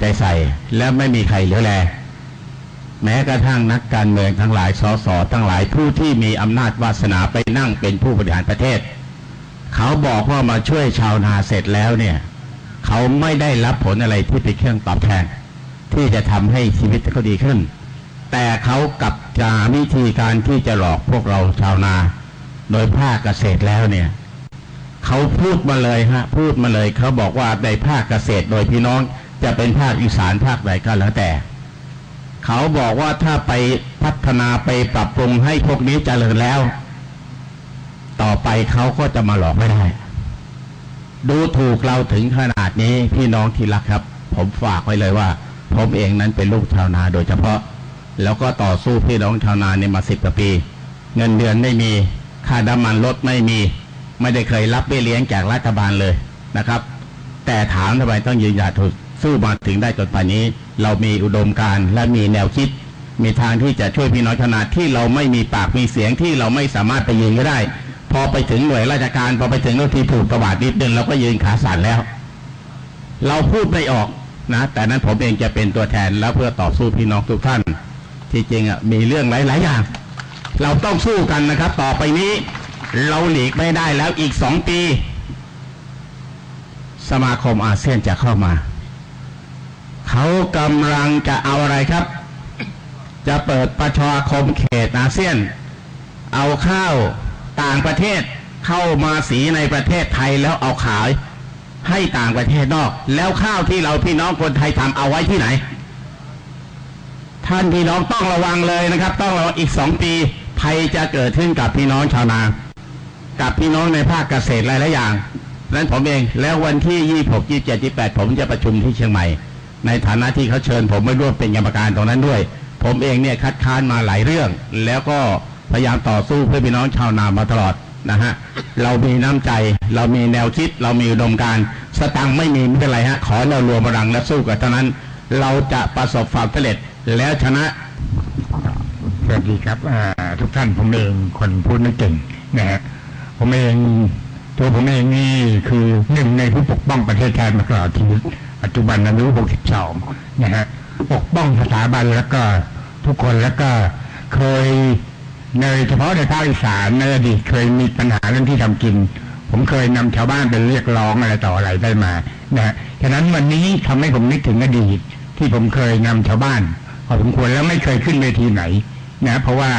ใจใส่ และไม่มีใครเหลือแล แม้กระทั่งนักการเมืองทั้งหลายสสทั้งหลายผู้ที่มีอำนาจวาสนาไปนั่งเป็นผู้บริหารประเทศ เขาบอกว่ามาช่วยชาวนาเสร็จแล้วเนี่ย เขาไม่ได้รับผลอะไรที่เป็นเครื่องตอบแทน ที่จะทำให้ชีวิตเขาดีขึ้น แต่เขากลับจะวิธีการที่จะหลอกพวกเราชาวนา โดยภาคเกษตรแล้วเนี่ยเขาพูดมาเลยฮะพูดมาเลยเขาบอกว่าในภาคเกษตรโดยพี่น้อง จะเป็นภาคอีสานภาคใดก็แล้วแต่ เขาบอกว่าถ้าไปพัฒนาไปปรับปรุงให้พวกนี้เจริญแล้ว ต่อไปเขาก็จะมาหลอกไม่ได้ ดูถูกเราถึงขนาดนี้พี่น้องที่รักครับ ผมฝากไว้เลยว่า ผมเองนั้นเป็นลูกชาวนาโดยเฉพาะ แล้วก็ต่อสู้พี่น้องชาวนาเนี่ยมาสิบกว่าปี เงินเดือนไม่มีค่าน้ำมันลดไม่มี ไม่ได้เคยรับเบี้ยเลี้ยงจากรัฐบาลเลยนะครับ แต่ถามทำไมต้องยืนหยัดถูก สู้มาถึงได้จนป่านนี้ เรามีอุดมการณ์และมีแนวคิด มีทางที่จะช่วยพี่น้องชาวนาที่เราไม่มีปากมีเสียงที่เราไม่สามารถไปยืนก็ได้ พอไปถึงหน่วยราชการพอไปถึงรถที่ผูกประวัตินิดนึงเราก็ยืนขาสั่นแล้ว เราพูดไม่ออกนะ แต่นั้นผมเองจะเป็นตัวแทนแล้วเพื่อต่อสู้พี่น้องทุกท่าน ที่จริงอะมีเรื่องหลาย ๆ อย่าง เราต้องสู้กันนะครับ ต่อไปนี้เราหลีกไม่ได้แล้วอีกสองปี สมาคมอาเซียนจะเข้ามา เขากำลังจะเอาอะไรครับ จะเปิดประชาคมเขตอาเซียน เอาข้าวต่างประเทศเข้ามาสีในประเทศไทยแล้วเอาขายให้ต่างประเทศนอก แล้วข้าวที่เราพี่น้องคนไทยทำเอาไว้ที่ไหน ท่านพี่น้องต้องระวังเลยนะครับ ต้องระวังอีกสองปีภัยจะเกิดขึ้นกับพี่น้องชาวนา กับพี่น้องในภาคเกษตรหลายๆอย่างนั้นผมเองแล้ววันที่26 27 28ผมจะประชุมที่เชียงใหม่ ในฐานะที่เขาเชิญ ผมมาร่วมเป็นกรรมการตรงนั้นด้วย ผมเองเนี่ยคัดค้านมาหลายเรื่อง แล้วก็พยายามต่อสู้เพื่อพี่น้องชาวนามาตลอดนะฮะเรามีน้ำใจ เรามีแนวคิด เรามีอุดมการณ์สตังไม่มีไม่เป็นไรฮะขอเรารวมพลังและสู้กันเท่านั้น เราจะประสบความสำเร็จแล้วชนะสวัสดีครับทุกท่านผมเองคนพูดไม่เก่งนะฮะผมเองตัวผมเองนี่คือหนึ่งในผู้ปกป้องประเทศไทยมาตลอดชีวิต ปัจจุบันอายุ62นะฮะปกป้องสถาบันแล้วก็ทุกคนแล้วก็เคยในเฉพาะในภาคอีสานในอดีตเคยมีปัญหาเรื่องที่ทำกิน ผมเคยนำชาวบ้านไปเรียกร้องอะไรต่ออะไรได้มานะฮะฉะนั้นวันนี้ทำให้ผมนึกถึงอดีตที่ผมเคยนำชาวบ้านพอสมควรแล้วไม่เคยขึ้นเวทีไหน นะ เพราะว่า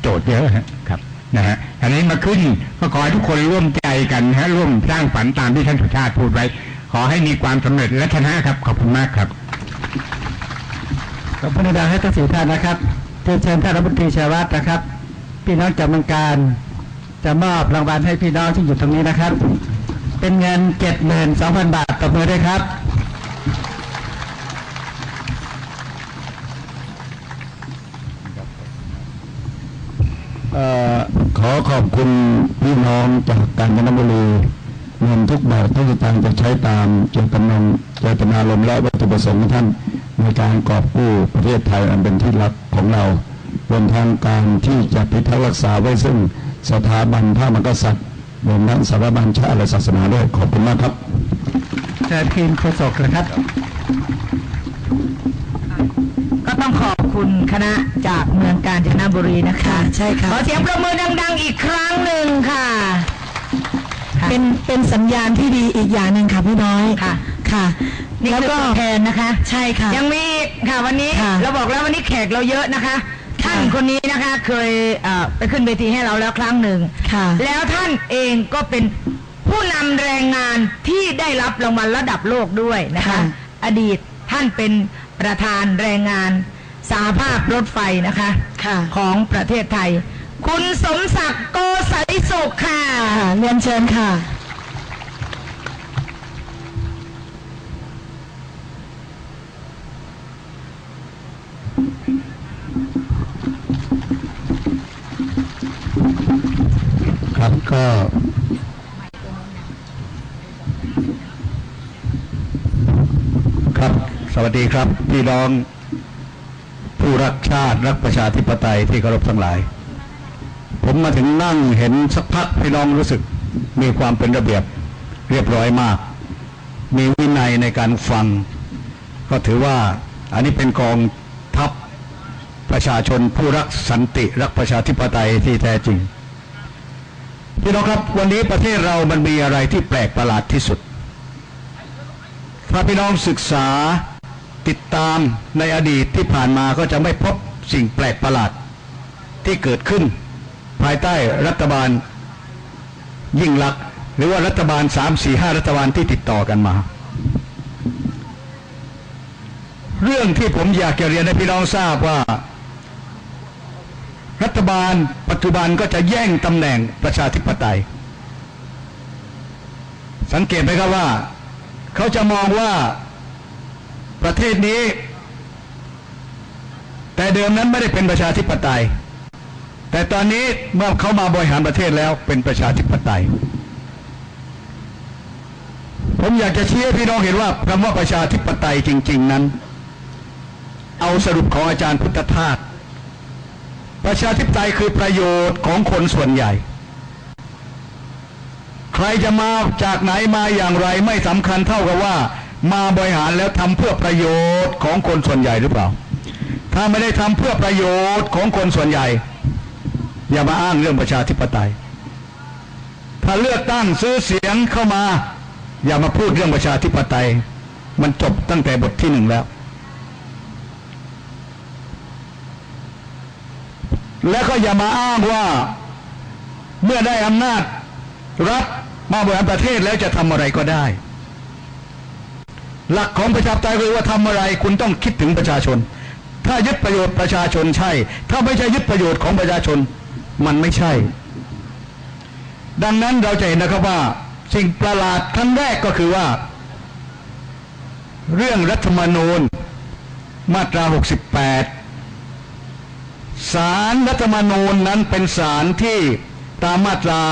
โจทย์เยอะฮะครับนะฮะอันนี้มาขึ้นก็ขอให้ทุกคนร่วมใจกันนะฮะร่วมสร้างฝันตามที่ท่านสุชาติพูดไว้ ขอให้มีความสำเร็จและชนะครับ ขอบคุณมากครับขอบคุณดังให้ทั้งสี่ท่านนะครับเรียนเชิญท่านรัฐมนตรีชัยวัฒน์นะครับ พี่น้องจากเมืองการจะมอบรางวัลให้พี่น้องที่อยู่ตรงนี้นะครับ เป็นเงินเจ็ดหมื่นสองพันบาทตบมือด้วยครับเอ่อขอขอบคุณพี่น้องจากกาญจนบุรี เงินทุกบาททุกสตางค์จะใช้ตามเจตนงเจตนารมณ์และวัตถุประสงค์ของท่านในการกอบกู้ประเทศไทยอันเป็นที่รักของเรารวมทั้งการที่จะพิทักษ์รักษาไว้ซึ่งสถาบันพระมหากษัตริย์รวมทั้งสถาบันชาติและศาสนาด้วยขอบคุณมากครับเชิญทีมโฆษกนะครับ ก็ต้องขอบคุณคณะจากเมืองกาญจนบุรีนะคะ ใช่ค่ะ ขอเสียงประมือดัง ๆ อีกครั้งหนึ่งค่ะ ค่ะเป็นเป็นสัญญาณที่ดีอีกอย่างหนึ่งค่ะพี่น้อยค่ะ ค่ะ นี่แล้วคือก็ตัวแทนนะคะ ใช่ค่ะ ยังมีอีกค่ะวันนี้ค่ะ เราบอกแล้ววันนี้แขกเราเยอะนะคะ ท่านค่ะคนนี้นะคะเคยเอ่อไปขึ้นเวทีให้เราแล้วครั้งหนึ่ง ค่ะ แล้วท่านเองก็เป็นผู้นำแรงงานที่ได้รับรางวัลระดับโลกด้วยนะคะ ค่ะ อดีตท่านเป็นประธานแรงงานสาภาพรถไฟนะคะ ค่ะ ของประเทศไทย คุณสมศักดิ์โกสัยสุขค่ะค่ะ เรียนเชิญค่ะ ครับก็ครับสวัสดีครับ พี่น้องผู้รักชาติ รักประชาธิปไตยที่เคารพทั้งหลาย ผมมาถึงนั่งเห็นสักพักพี่น้องรู้สึกมีความเป็นระเบียบเรียบร้อยมาก มีวินัยในการฟัง ก็ถือว่าอันนี้เป็นกองทัพประชาชนผู้รักสันติรักประชาธิปไตยที่แท้จริงพี่น้องครับวันนี้ประเทศเรามันมีอะไรที่แปลกประหลาดที่สุด ถ้าพี่น้องศึกษาติดตามในอดีตที่ผ่านมาก็จะไม่พบสิ่งแปลกประหลาดที่เกิดขึ้น ภายใต้รัฐบาลยิ่งลักษณ์หรือว่ารัฐบาลสามสี่ห้ารัฐบาลที่ติดต่อกันมา เรื่องที่ผมอยากจะเรียนให้พี่น้องทราบว่า รัฐบาลปัจจุบันก็จะแย่งตำแหน่งประชาธิปไตย สังเกตไหมครับว่า เขาจะมองว่าประเทศนี้ แต่เดิมนั้นไม่ได้เป็นประชาธิปไตย แต่ตอนนี้เมื่อเขามาบริหารประเทศแล้วเป็นประชาธิปไตย ผมอยากจะชี้ให้พี่น้องเห็นว่าคำว่าประชาธิปไตยจริง ๆนั้น เอาสรุปของอาจารย์พุทธทาสประชาธิปไตยคือประโยชน์ของคนส่วนใหญ่ ใครจะมาจากไหนมาอย่างไรไม่สำคัญเท่ากับว่า มาบริหารแล้วทำเพื่อประโยชน์ของคนส่วนใหญ่หรือเปล่า ถ้าไม่ได้ทำเพื่อประโยชน์ของคนส่วนใหญ่ อย่ามาอ้างเรื่องประชาธิปไตย ถ้าเลือกตั้งซื้อเสียงเข้ามา อย่ามาพูดเรื่องประชาธิปไตย มันจบตั้งแต่บทที่หนึ่งแล้ว และก็อย่ามาอ้างว่าเมื่อได้อำนาจรัฐมาบริหารประเทศแล้วจะทำอะไรก็ได้ หลักของประชาธิปไตยคือว่าทำอะไรคุณต้องคิดถึงประชาชน ถ้ายึดประโยชน์ประชาชนใช่ ถ้าไม่ใช่ยึดประโยชน์ของประชาชน มันไม่ใช่ ดังนั้นเราจะเห็นนะครับว่า สิ่งประหลาดขั้นแรกก็คือว่า เรื่องรัฐธรรมนูญมาตรา 68 สารรัฐธรรมนูญนั้นเป็นสารที่ตามมาตรา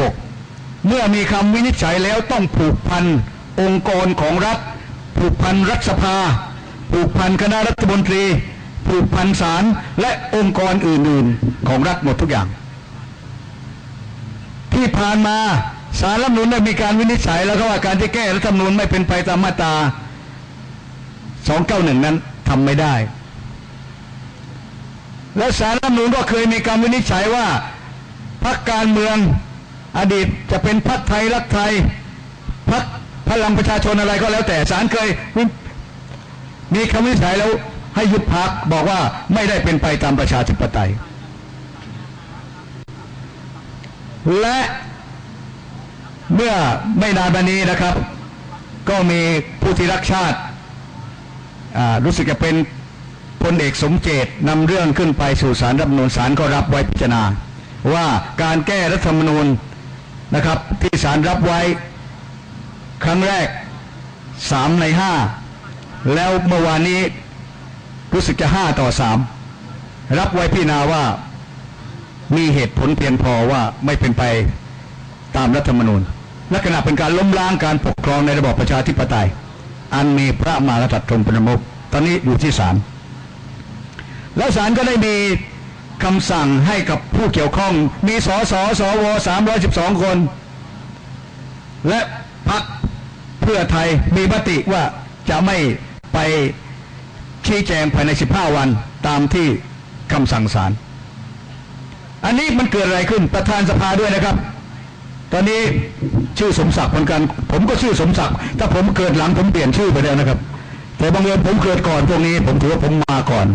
216 เมื่อมีคำวินิจฉัยแล้วต้องผูกพันองค์กรของรัฐ ผูกพันรัฐสภา ผูกพันคณะรัฐมนตรี ผูกพันศาลและองค์กรอื่นๆ ของรัฐหมดทุกอย่าง ที่ผ่านมาสารรัฐมนูญได้มีการวินิจฉัยแล้วก็ว่าการที่แก้รัฐธรรมนูญไม่เป็นไปตามมาตรา291 นั้นทำไม่ได้ และสารรัฐมนูญก็เคยมีการวินิจฉัยว่าพรรคการเมืองอดีตจะเป็นพรรคไทยรักไทยพรรคพลังประชาชนอะไรก็แล้วแต่ศาลเคยมีคำวินิจฉัยแล้ว ให้ยุบพรรคบอกว่าไม่ได้เป็นไปตามประชาธิปไตย และเมื่อไม่นานมานี้นะครับ ก็มีผู้ที่รักชาติ รู้สึกจะเป็นพลเอกสมเจตนำเรื่องขึ้นไปสู่สารรัฐมนูญศาลก็รับไว้พิจารณา ว่าการแก้รัฐธรรมนูญนะครับ ที่ศาลรับไว้ครั้งแรกสามในห้าแล้วเมื่อวานนี้ รู้สึกจะห้าต่อสามรับไว้พิจารณาว่ามีเหตุผลเพียงพอว่าไม่เป็นไปตามรัฐธรรมนูญลักษณะเป็นการล้มล้างการปกครองในระบอบประชาธิปไตย อันมีพระมหากษัตริย์ทรงเป็นประมุขตอนนี้อยู่ที่ศาลแล้วศาลก็ได้มีคำสั่งให้กับผู้เกี่ยวข้องมีสสสว312คน และพรรคเพื่อไทยมีมติว่าจะไม่ไป ชี้แจงภายใน 15 วันตามที่คำสั่งศาลอันนี้มันเกิดอะไรขึ้นประธานสภาด้วยนะครับ ตอนนี้ชื่อสมศักดิ์เหมือนกัน ผมก็ชื่อสมศักดิ์ถ้าผมเกิดหลังผมเปลี่ยนชื่อไปแล้วนะครับ แต่บางเอิญผมเกิดก่อนพวกนี้ ผมถือว่าผมมาก่อน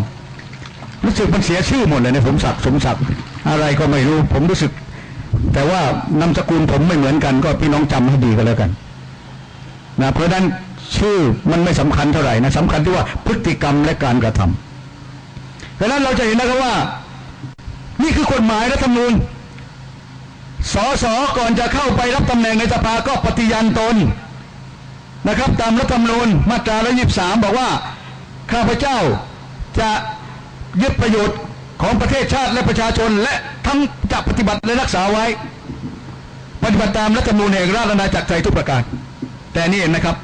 รู้สึกมันเสียชื่อหมดเลยในสมศักดิ์สมศักดิ์อะไรก็ไม่รู้ ผมรู้สึก แต่ว่านามสกุลผมไม่เหมือนกัน ก็พี่น้องจำให้ดีก็แล้วกันนะเพราะนั้น ชื่อมันไม่สำคัญเท่าไหร่นะสำคัญที่ว่าพฤติกรรมและการกระทำเพราะฉะนั้นเราจะเห็นนะครับว่า นี่คือกฎหมายรัฐธรรมนูญสอสอก่อนจะเข้าไปรับตำแหน่งในสภาก็ปฏิญาณตนนะครับ ตามรัฐธรรมนูญมาตรา123 บอกว่าข้าพเจ้าจะยึดประโยชน์ของประเทศชาติและประชาชน และทั้งจะปฏิบัติและรักษาไว้ ปฏิบัติตามรัฐธรรมนูญแห่งราชอาณาจักรไทยทุกประการ แต่นี่เห็นนะครับ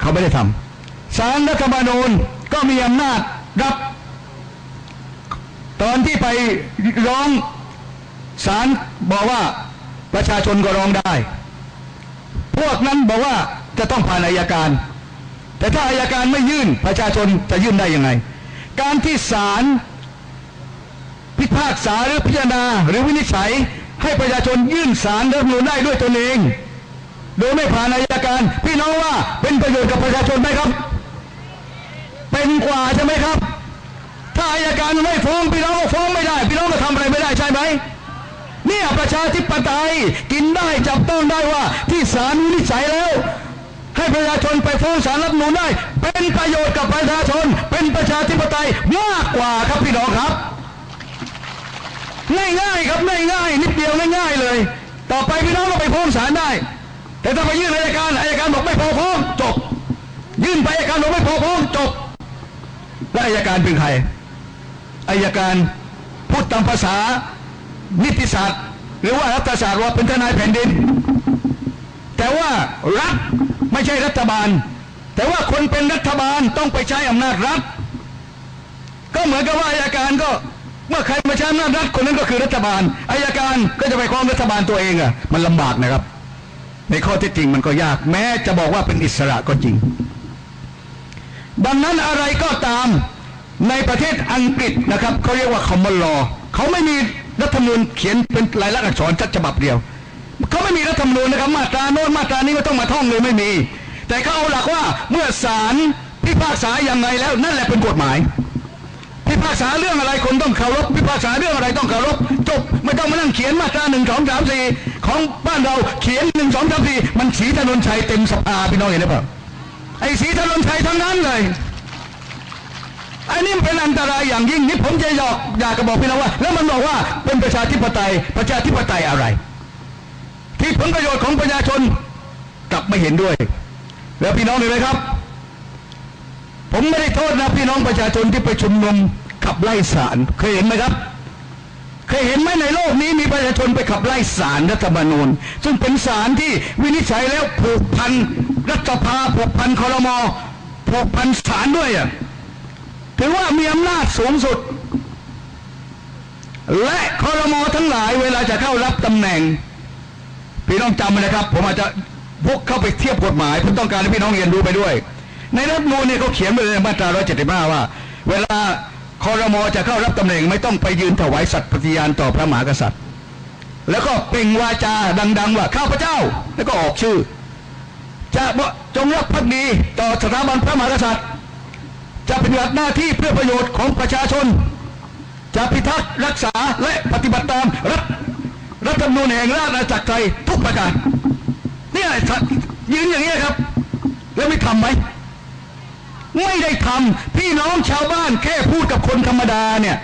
เขาไม่ได้ทำศาลรัฐธรรมนูญก็มีอำนาจรับ ตอนที่ไปร้องศาลบอกว่าประชาชนก็ร้องได้ พวกนั้นบอกว่าจะต้องผ่านอายการ แต่ถ้าอายการไม่ยื่นประชาชนจะยื่นได้ยังไง การที่ศาลพิพากษาหรือพิจารณาหรือวินิจฉัยให้ประชาชนยื่นศาลรัฐธรรมนูญได้ด้วยตนเอง โดยไม่ผ่านอายการ พี่น้องว่าเป็นประโยชน์กับประชาชนไหมครับ เป็นกว่าใช่ไหมครับ ถ้าอายการไม่ฟ้องพี่น้องก็ฟ้องไม่ได้ พี่น้องก็ทำอะไรไม่ได้ใช่ไหมเนี่ยประชาธิปไตยกินได้จับต้องได้ว่าที่ศาลวินิจฉัยแล้ว ให้ประชาชนไปฟ้องศาลรัฐธรรมนูญได้ เป็นประโยชน์กับประชาชน เป็นประชาธิปไตยมากกว่าครับพี่น้องครับ ง่ายๆครับง่ายๆนิดเดียวง่ายๆเลย ต่อไปพี่น้องก็ไปฟ้องศาลได้ แต่ถ้าไปยื่นอายการอายการบอกไม่พอฟ้องจบ ยื่นไปอายการบอกไม่พอฟ้องจบ และอายการเป็นใครอายการพูดตามภาษานิติศาสตร์ หรือว่ารัฐศาสตร์ว่าเป็นทนายแผ่นดิน แต่ว่ารัฐไม่ใช่รัฐบาล แต่ว่าคนเป็นรัฐบาลต้องไปใช้อำนาจรัฐ ก็เหมือนกับว่าอายการก็เมื่อใครมาใช้อำนาจรัฐคนนั้นก็คือรัฐบาลอายการก็จะไปฟ้องรัฐบาลตัวเองอะมันลำบากนะครับ ข้อเท็จจริงมันก็ยาก แม้จะบอกว่าเป็นอิสระก็จริง ดังนั้นอะไรก็ตามในประเทศอังกฤษนะครับเขาเรียกว่าคอมมอนลอเขาไม่มีรัฐธรรมนูญเขียนเป็นลายลักษณ์อักษรชัดฉบับเดียวเขาไม่มีรัฐธรรมนูญนะครับมาตราโน้นมาตรานี้ไม่ต้องมาท่องเลยไม่มี แต่เขาเอาหลักว่าเมื่อศาลพิพากษาอย่างไรแล้วนั่นแหละเป็นกฎหมาย พิพากษาเรื่องอะไรคนต้องเคารพพิพากษาเรื่องอะไรต้องเคารพ บไม่ต้องมานั่งเขียนมาตราหนึ่งสองสามสี่ของบ้านเราเขียนหนึ่งสองสามสี่มันสีถนนชัยเต็มสภาพี่น้องเห็นหรือเปล่าไอ้สีถนนชัยทั้งนั้นเลยอันนี้มันเป็นอันตรายอย่างยิ่งนี่ผมจะอยากอยากจะบอกพี่น้องว่า แล้วมันบอกว่าเป็นประชาธิปไตยประชาธิปไตยอะไร ที่ผลประโยชน์ของประชาชนกลับไม่เห็นด้วย แล้วพี่น้องเห็นไหมครับ ผมไม่ได้โทษนะพี่น้องประชาชนที่ไปชุมนุมขับไล่ศาลเคยเห็นไหมครับ เคยเห็นไหมในโลกนี้มีประชาชนไปขับไล่ศาลรัฐธรรมนูญ ซึ่งเป็นศาลที่วินิจฉัยแล้วผูกพันรัฐสภาผูกพันคอรมอผูกพันศาลด้วยอะถือว่ามีอำนาจสูงสุด และคอรมอทั้งหลายเวลาจะเข้ารับตำแหน่ง พี่น้องจำไว้นะครับ ผมอาจจะพวกเข้าไปเทียบกฎหมายผมต้องการให้พี่น้องเรียนรู้ไปด้วย ในรัฐมนูญเนี่ยเขาเขียนไว้ในมาตรา 175 ว่า เวลา คอรมอจะเข้ารับตำแหน่งไม่ต้องไปยืนถวายสัตย์ปฏิญาณต่อพระมหากษัตริย์ แล้วก็เปล่งวาจาดัง ๆ ว่าข้าพเจ้า แล้วก็ออกชื่อ จะจงรักภักดีต่อสถาบันพระมหากษัตริย์ จะปฏิบัติหน้าที่เพื่อประโยชน์ของประชาชน จะพิทักษ์รักษาและปฏิบัติตามรัฐรัฐธรรมนูญแห่งราชอาณาจักรไทยทุกประการเนี่ยยืนอย่างนี้ครับ แล้วไม่ทำไหมไม่ได้ทำ พี่น้องชาวบ้านแค่พูดกับคนธรรมดาเนี่ย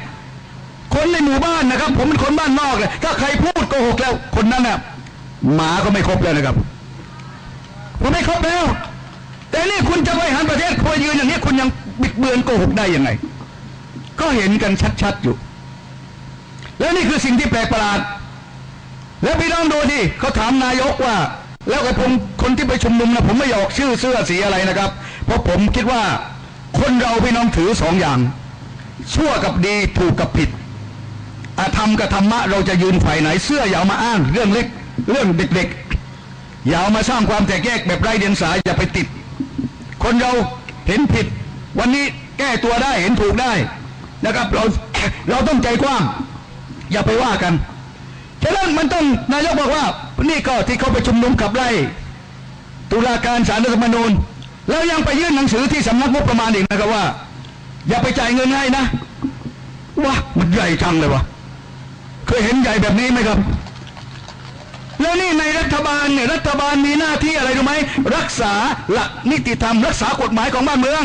คนในหมู่บ้านนะครับ ผมเป็นคนบ้านนอกเลยถ้าใครพูดโกหกแล้ว คนนั้นน่ะหมาก็ไม่ครบแล้วนะครับผมไม่ครบแล้ว แต่นี่คุณจะบริหารประเทศคุยยืนอย่างนี้คุณยังบิดเบือนโกหกได้ยังไง ก็เห็นกันชัดๆอยู่ แล้วนี่คือสิ่งที่แปลกประหลาด แล้วพี่น้องดูดิเขาถามนายกว่า แล้วไอ้ผมคนที่ไปชุมนุมนะผมไม่อยากชื่อเสื้อสีอะไรนะครับ เพราะผมคิดว่า คนเราพี่น้องถือสองอย่าง ชั่วกับดีถูกกับผิดอาธรรมกับธรรมะเราจะยืนฝ่ายไหนเสื้ออย่ามาอ้างเรื่องเล็ก เรื่องเด็กๆอย่าเอามาสร้างความแตกแยกแบบไร้เดียงสาอย่าไปติด คนเราเห็นผิด วันนี้แก้ตัวได้เห็นถูกได้นะครับ เราเราต้องใจกว้าง อย่าไปว่ากันฉะนั้นมันต้องนายกบอกว่า นี่ก็ที่เขาไปชุมนุมขับไล่ตุลาการศาลรัฐธรรมนูญ แล้วยังไปยื่นหนังสือที่สำนักงบประมาณอีกนะครับว่า อย่าไปจ่ายเงินให้นะว้ามันใหญ่จังเลยวะเคยเห็นใหญ่แบบนี้ไหมครับ แล้วนี่ในรัฐบาลเนี่ยรัฐบาลมีหน้าที่อะไรรู้ไหมรักษาหลักนิติธรรม รักษากฎหมายของบ้านเมือง